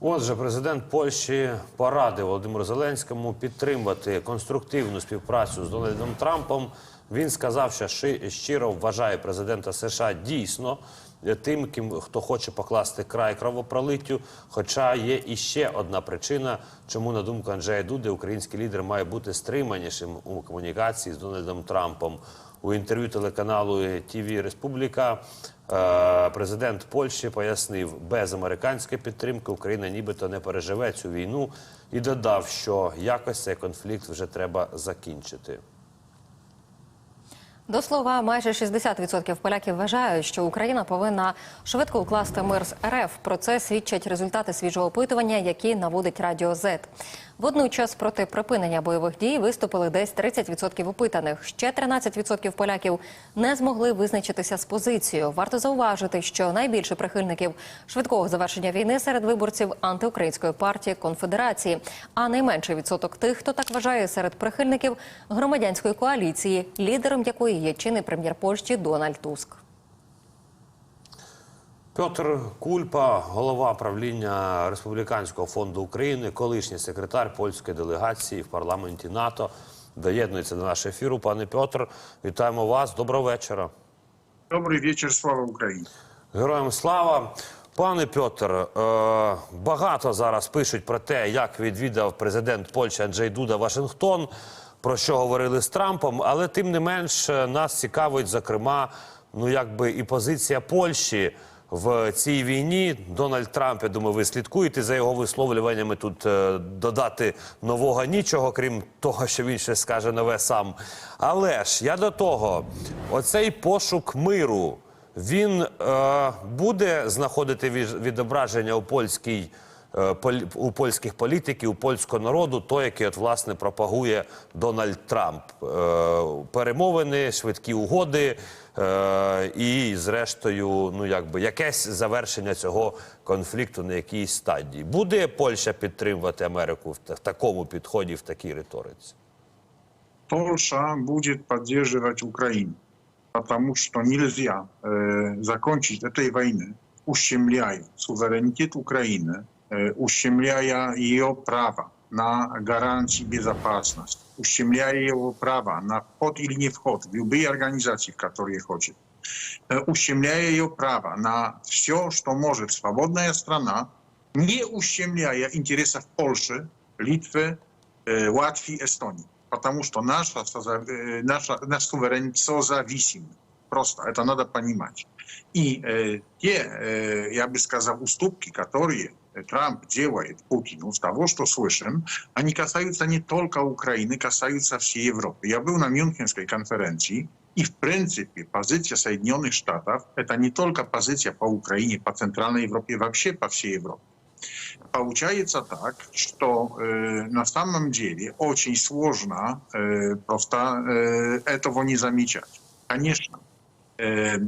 Отже, президент Польщі порадив Володимиру Зеленському підтримати конструктивну співпрацю з Дональдом Трампом. Він сказав, що щиро вважає президента США дійсно тим, ким хто хоче покласти край кровопролиттю. Хоча є іще одна причина, чому на думку Анджея Дуди, український лідер має бути стриманішим у комунікації з Дональдом Трампом. У інтерв'ю телеканалу ТІВІ Республіка Е, президент Польщі пояснив, без американської підтримки Україна нібито не переживе цю війну і додав, що якось цей конфлікт вже треба закінчити. До слова, майже 60% поляків вважають, що Україна повинна швидко укласти мир з РФ. Про це свідчать результати свіжого опитування, які наводить Радіо ЗЕТ. Водночас проти припинення бойових дій виступили десь 30% опитаних. Ще 13% поляків не змогли визначитися з позицією. Варто зауважити, що найбільше прихильників швидкого завершення війни серед виборців антиукраїнської партії конфедерації, а найменший відсоток тих, хто так вважає серед прихильників громадянської коаліції, лідером якої є чинний прем'єр Польщі Дональд Туск. Петр Кульпа, голова правління Республіканського фонду України, колишній секретар польської делегації в парламенті НАТО, доєднується до нашого ефіру. Пане Петр, вітаємо вас. Доброго вечора. Добрий вечір, слава Україні. Героям слава. Пане Пьотр, е, багато зараз пишуть про те, як відвідав президент Польщі Анджей Дуда Вашингтон, про що говорили з Трампом. Але тим не менш е, нас цікавить, зокрема, ну якби і позиція Польщі в цій війні. Дональд Трамп, я думаю, ви слідкуєте за його висловлюваннями. Тут е, додати нового нічого, крім того, що він ще скаже нове сам. Але ж я до того, оцей пошук миру він е, буде знаходити відображення у польській. Е, у польських політиків, у польського народу, той, який от власне пропагує Дональд Трамп, е, перемовини, швидкі угоди. Е, і, зрештою, ну якби якесь завершення цього конфлікту на якійсь стадії. Буде Польща підтримувати Америку в, такому підході, в такій риториці? Польща буде підтримувати Україну, тому що нельзя е, закончити цієї війни, ущемляє суверенітет України, е, ущемляє її права. на гарантии безопасности, ущемляя его право на вход или не вход в любые организации, в которые хочет, ущемляя ее право на все, что может свободная страна, не ущемляя интересов Польши, Литвы, Латвии, Эстонии. Потому что наша, наша, наш суверенитет созависим. Просто это надо понимать. И э, те, э, я бы сказал, уступки, которые Трамп делает Путину, с того, что слышим, они касаются не только Украины, касаются всей Европы. Я был на Мюнхенской конференции, и в принципе позиция Соединенных Штатов – это не только позиция по Украине, по Центральной Европе, вообще по всей Европе. Получается так, что э, на самом деле очень сложно э, просто э, этого не замечать. Конечно, э,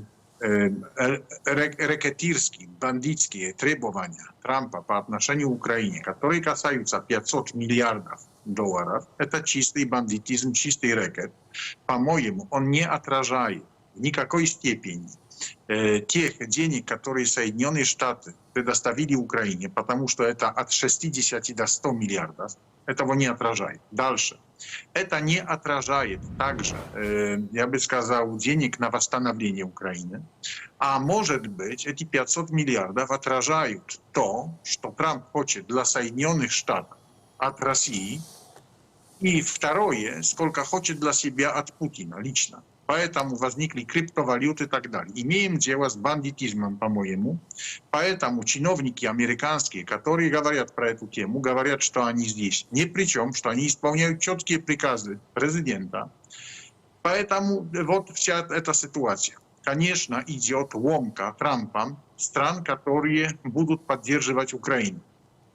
рекетирские, бандитские требования Трампа по отношению к Украине, которые касаются 500 миллиардов долларов, это чистый бандитизм, чистый рекет. По-моему, он не отражает в никакой степени э, тех денег, которые Соединенные Штаты предоставили Украине, потому что это от 60 до 100 миллиардов, этого не отражает. Дальше – ETA nie atrażaje także, y, ja bym wskazał, dziennik na wastanowienie Ukrainy, a może być, eti 500 miliardów atrażają to, co Trump chce dla Sajnionych Stanów od Rosji i wtaroje, skolka chce dla siebie od Putina, liczna. Pae tam u was znikli kryptowaluty i tak dalej. I miałem dzieła z banditizmem po mojemu. Pae tam czynowniki amerykańskie, które gawariat prae tu kiemu, gawariat, że to ani zjeść. Nie przyciąg, że oni spełniają ciotkie przykazy prezydenta. Pae tam u ta sytuacja. Konieczna idzie od łomka Trumpa, stran, które będą poddzierżywać Ukrainę.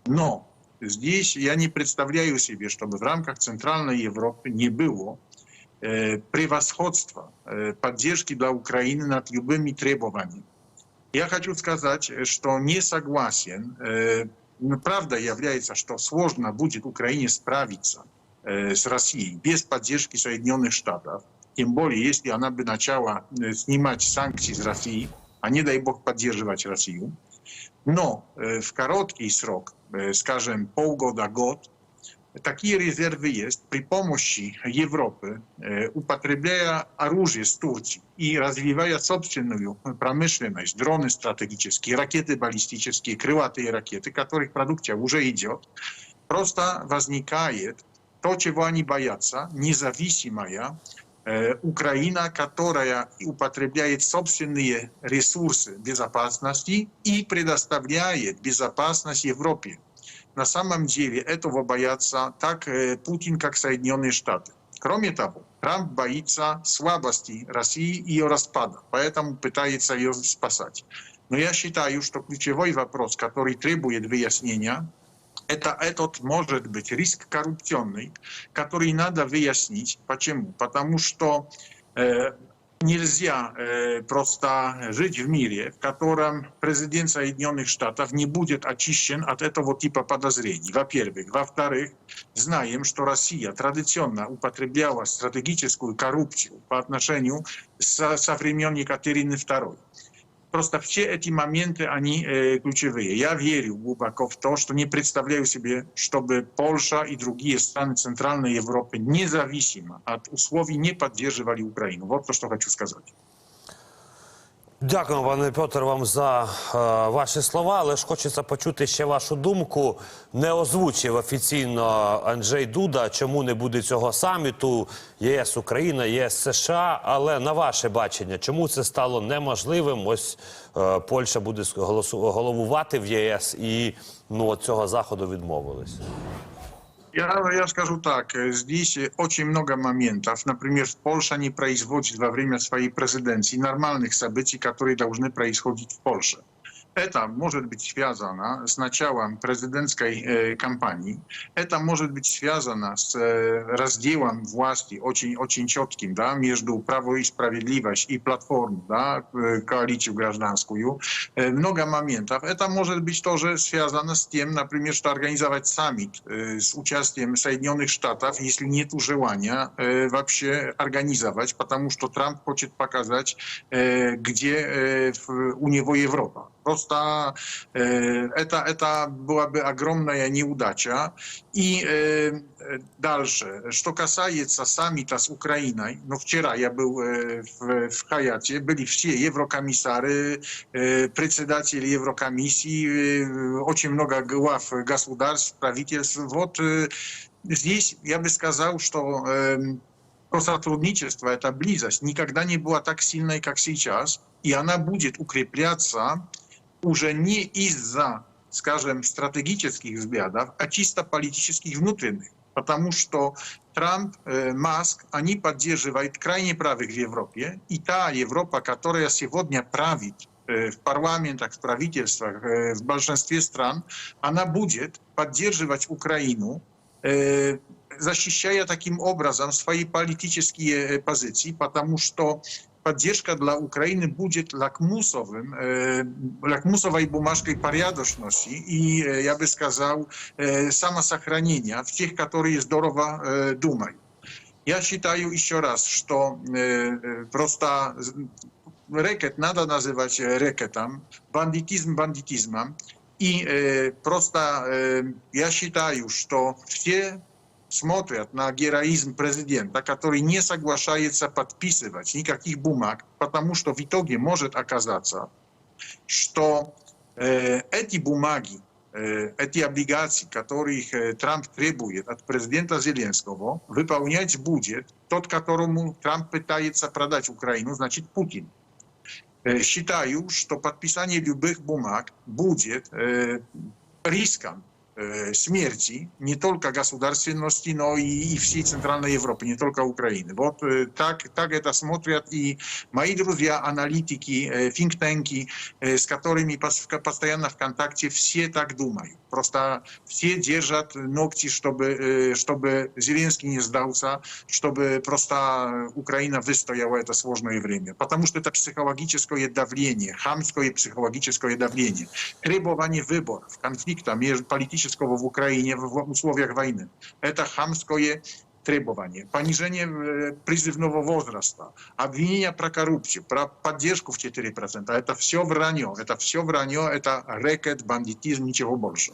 No, Здесь я не представляю себе, чтобы в рамках Центральной Европы не было превосходства, поддержки для Украины над любыми требованиями. Я хочу сказать, что не согласен. Правда является, что сложно будет Украине справиться с Россией без поддержки Соединенных Штатов. Тем более, если она бы начала снимать санкции с России, а не дай бог поддерживать Россию. Но в короткий срок, скажем полгода-год, takiej rezerwy jest przy pomocy Europy, e, upatrywają oruzje z Turcji i rozwijają sobstwienną przemysłowość, drony strategiczne, rakiety balistyczne, kryła kryłate rakiety, których produkcja już prosta prosta wynika to, czego oni boją się, niezależna e, Ukraina, która upatrywa sobstwienne resursy bezpieczeństwa i przedostawia bezpieczeństwo Europie. на самом деле этого боятся так э, Путин, как Соединенные Штаты. Кроме того, Трамп боится слабости России и ее распада, поэтому пытается ее спасать. Но я считаю, что ключевой вопрос, который требует выяснения, это этот может быть риск коррупционный, который надо выяснить. Почему? Потому что э, Нельзя э, просто жить в мире, в котором президент Соединенных Штатов не будет очищен от этого типа подозрений. Во-первых. Во-вторых, знаем, что Россия традиционно употребляла стратегическую коррупцию по отношению со, со времен Екатерины II. просто все эти моменты, они э, ключевые. Я верю глубоко в то, что не представляю себе, чтобы Польша и другие страны Центральной Европы независимо от условий не поддерживали Украину. Вот то, что хочу сказать. Дякую, пане Петр, вам за е, ваші слова. Але ж хочеться почути ще вашу думку. Не озвучив офіційно Анджей Дуда, чому не буде цього саміту ЄС Україна, ЄС США. Але на ваше бачення, чому це стало неможливим? Ось е, Польща буде голосу, головувати в ЄС і ну цього заходу відмовились. Ja, ja скажу так, здесь очень много моментов. Например, Польша не производит во время своей президенции нормальных событий, которые должны происходить в Польше. ETA może być związana z naciałem prezydenckiej e, kampanii, ETA może być związana z e, rozdziałem własnym, ocień, między Prawo i Sprawiedliwość i Platformą, koalicji e, koalicją grażdanską. E, mnoga pamiętam. ETA może być to, że związana z tym, na przykład, że organizować summit e, z uczestnictwem Sojednionych Sztatów, jeśli nie tu żyłania, e, wap się organizować, ponieważ to Trump chce pokazać, gdzie e, Europa prosta, e, eta, eta byłaby ogromna ja nie nieudacia. I e, e dalsze, co kasaje czasami ta z Ukrainą, no wczoraj ja był e, w, w Hajacie, byli wszyscy eurokomisary, e, prezydacieli eurokomisji, oczy mnoga gław gospodarstw, prawicielstw, wot, Здесь я бы сказал, что э, сотрудничество, эта близость nie była tak silna jak как сейчас, и она будет укрепляться уже не из-за, скажем, стратегических взглядов, а чисто политических внутренних. Потому что Трамп, Маск, они поддерживают крайне правых в Европе. И та Европа, которая сегодня правит w parlamentach, w prawicielstwach, w большинстве stron, ona będzie podtrzymywać Ukrainę, защищая таким образом свои политические позиции, потому что padzieżka dla Ukrainy budżet lakmusowym, e, lakmusowej bumażkiej pariadośności i e, ja by skazał e, samosachranienia, w tych, które jest dorowa dumaj. Ja считаю еще раз, что просто рэкет надо называть рэкетом, бандитизм бандитизмом. И просто я считаю, что все смотрят на героизм президента, который не соглашается подписывать никаких бумаг, потому что в итоге может оказаться, что э, эти бумаги, э, эти облигации, которых э, Трамп требует от президента Зеленского, выполнять будет тот, которому Трамп пытается продать Украину, значит Путин. Э, считаю, что подписание любых бумаг будет э, риском śmierci nie tylko государственности, но и, и всей Центральной Европы, не только Украины. Вот так, так это смотрят и мои друзья, аналитики, think tanki, с которыми постоянно в контакте, все так думают. Просто все держат ногти, чтобы, чтобы Зеленский не сдался, чтобы просто Украина выстояла это сложное время. Потому что это психологическое давление, хамское психологическое давление. Требование выборов, конфликта между политическими przeciwko w Ukrainie w условиях wojny. Это хамское требование. Понижение призывного возраста, обвинения про коррупцию, про поддержку в 4%. Это все вранье, это все вранье, это рекет, бандитизм, ничего больше.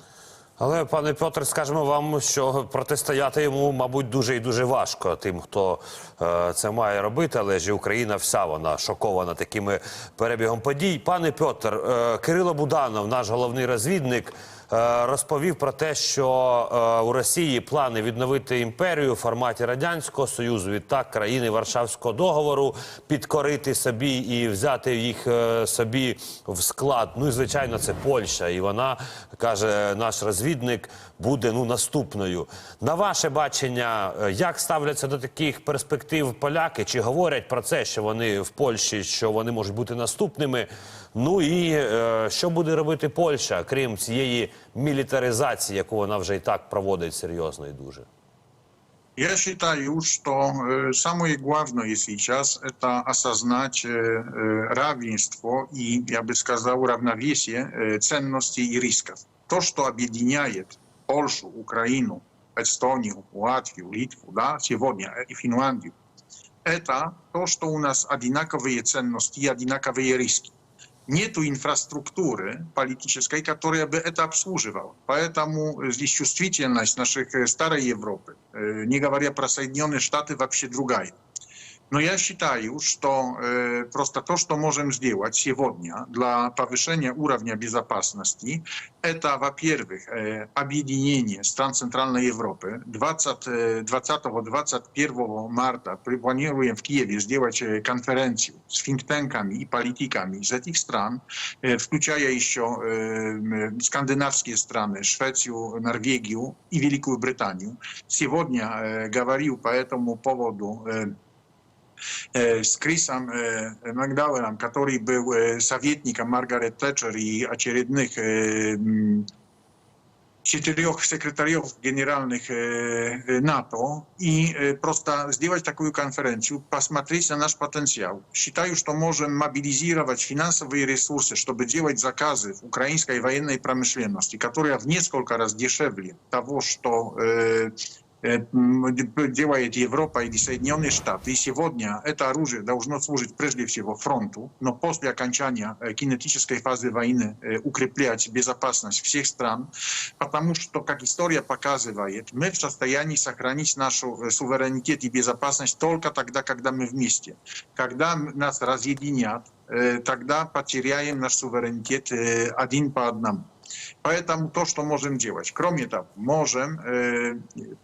Але пане Петр, скажемо вам, що протистояти йому, мабуть, дуже і дуже важко тим, хто е, це має робити. Але ж і Україна вся вона шокована такими перебігом подій. Пане Петр, е, Кирило Буданов, наш головний розвідник. Е, розповів про те, що е, у Росії плани відновити імперію в форматі радянського союзу, відтак країни Варшавського договору підкорити собі і взяти їх е, собі в склад. Ну і звичайно, це Польща, і вона каже, наш розвідник буде ну наступною. На ваше бачення, як ставляться до таких перспектив поляки? Чи говорять про це, що вони в Польщі, що вони можуть бути наступними? Ну і е, що буде робити Польща, крім цієї мілітаризації, яку вона вже і так проводить серйозно і дуже? Я считаю, что э, самое главное сейчас это осознать э, э, равенство и, я бы сказал, равновесие ценностей и рисков. То, что объединяет Польшу, Украину, Эстонию, Латвию, Литву, да, сегодня и Финляндию, это то, что у нас одинаковые ценности и одинаковые риски. nie tu инфраструктуры политической, которая бы это обслуживала. Поэтому здесь чувствительность наших старой Европы, не говоря про Соединенные Штаты, вообще другая. Но я считаю, что э, просто то, что можем сделать сегодня для повышения уровня безопасности, это, во-первых, э, объединение стран Центральной Европы. 20-21 марта планируем в Киеве сделать конференцию с think-tankами и политиками из этих стран, э, включая еще э, скандинавские страны, Швецию, Норвегию и Великую Британию. Сегодня э, говорил по этому поводу э, E, z Chrisem e, McDowellem, który był e, sowietnikiem Margaret Thatcher i acierydnych czterech mm, sekretariów generalnych NATO i prosta zdjęłać taką konferencję, pasmatryć na nasz potencjał. Считаю, że to może mobilizować finansowe resursy, żeby działać zakazy w ukraińskiej wojennej przemyślności, która w niekolka razy dzieszewli to, co делает Европа или Соединенные Штаты, сегодня это оружие должно служить прежде всего фронту, но после окончания кинетической фазы войны укреплять безопасность всех стран, потому что, как история показывает, мы в состоянии сохранить нашу суверенитет и безопасность только тогда, когда мы вместе. Когда нас разъединят, тогда потеряем наш суверенитет один по одному. Поэтому то, что можем делать. Кроме того, можем э,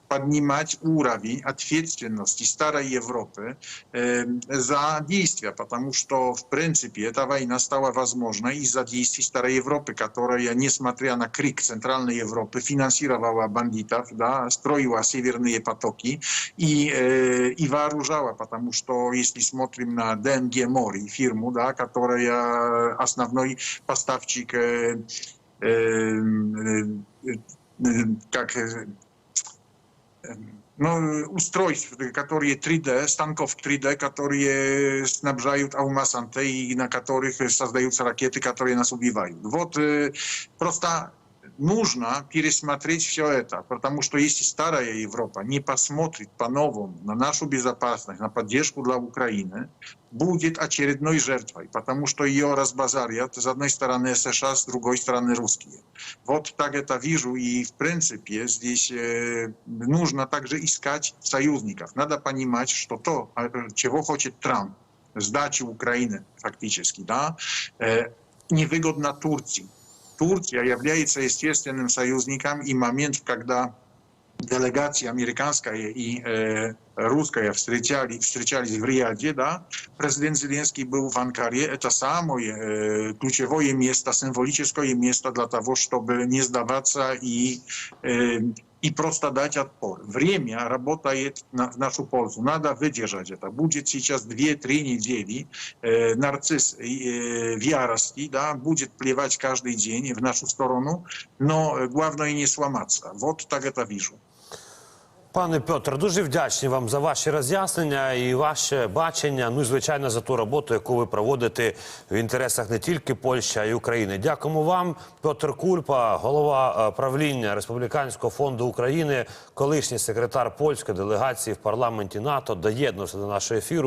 поднимать уровень ответственности Старой Европы э, за действия, потому что, в принципе, эта война стала возможной из-за действий Старой Европы, которая, несмотря на крик Центральной Европы, финансировала бандитов, да, строила северные потоки и, э, и вооружала, потому что, если смотрим на ДНГ Мори, фирму, да, которая основной поставщик э, tak, no, ustrojstw, które 3D, stanków 3D, które snabżają aumasantę i na których sadzają rakiety, które nas ubiwają. Wot, prosta нужно пересмотреть все это, потому что если старая Европа не посмотрит по-новому на нашу безопасность, на поддержку для Украины, будет очередной жертвой, потому что ее разбазарят с одной стороны США, с другой стороны русские. Вот так это вижу, и в принципе здесь э, нужно также искать союзников. Надо понимать, что то, э, чего хочет Трамп, сдачи Украины фактически, да, э, невыгодно Турции. Турция является естественным союзником и момент, когда делегации американская и э, русская встречали, встречались в Риаде, да, президент Зеленский был в Анкаре, это самое э, ключевое место, символическое место для того, чтобы не сдаваться и э, и просто дать отпор. Время работает на, в нашу пользу. Надо выдержать это. Будет сейчас 2-3 недели э, нарцисс э, в ярости, да, будет плевать каждый день в нашу сторону, но главное не сломаться. Вот так это вижу. Пане Петр, дуже вдячні вам за ваші роз'яснення і ваше бачення. Ну і звичайно за ту роботу, яку ви проводите в інтересах не тільки Польщі, а й України. Дякуємо вам, Петр Кульпа, голова е, правління Республіканського фонду України, колишній секретар польської делегації в парламенті НАТО, доєднувся до нашого ефіру.